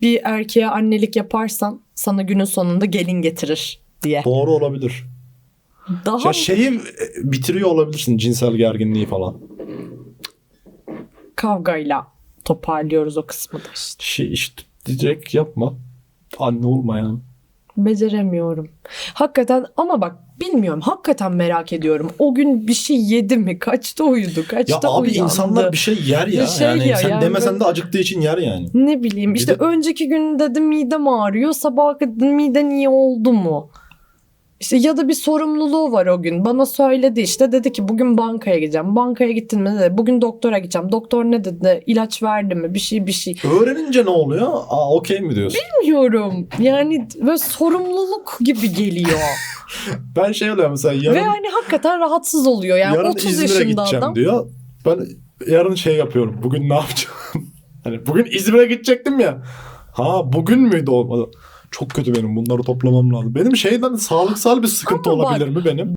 bir erkeğe annelik yaparsan sana günün sonunda gelin getirir diye. Doğru olabilir. Daha Ya şeyi bitiriyor olabilirsin cinsel gerginliği falan. kavgayla toparlıyoruz o kısmı da işte. Şey işte direkt yapma. Anne olma yani. Beceremiyorum. Hakikaten ama bak bilmiyorum. Hakikaten merak ediyorum. O gün bir şey yedi mi? Kaçta uyudu? Ya Kaçta abi uyandı? insanlar bir şey yer ya. Bir şey yani ya, sen yani demesen böyle- de acıktığı için yer yani. Ne bileyim Bir işte de- önceki gün dedim midem ağrıyor. Sabah kadın miden iyi oldu mu? İşte ya da bir sorumluluğu var o gün. Bana söyledi işte dedi ki bugün bankaya gideceğim. Bankaya gittin mi dedi. Bugün doktora gideceğim. Doktor ne dedi? İlaç verdi mi? Bir şey bir şey. Öğrenince ne oluyor? Aa okey mi diyorsun? Bilmiyorum. Yani böyle sorumluluk gibi geliyor. Ben şey oluyor mesela yarın, Ve hani hakikaten rahatsız oluyor. Yani yarın 30 İzmir'e yaşında gideceğim adam. diyor. Ben yarın şey yapıyorum. Bugün ne yapacağım? hani bugün İzmir'e gidecektim ya. Ha bugün müydü olmadı? Çok kötü benim bunları toplamam lazım. Benim şeyden sağlıksal bir sıkıntı Ama bak, olabilir mi benim?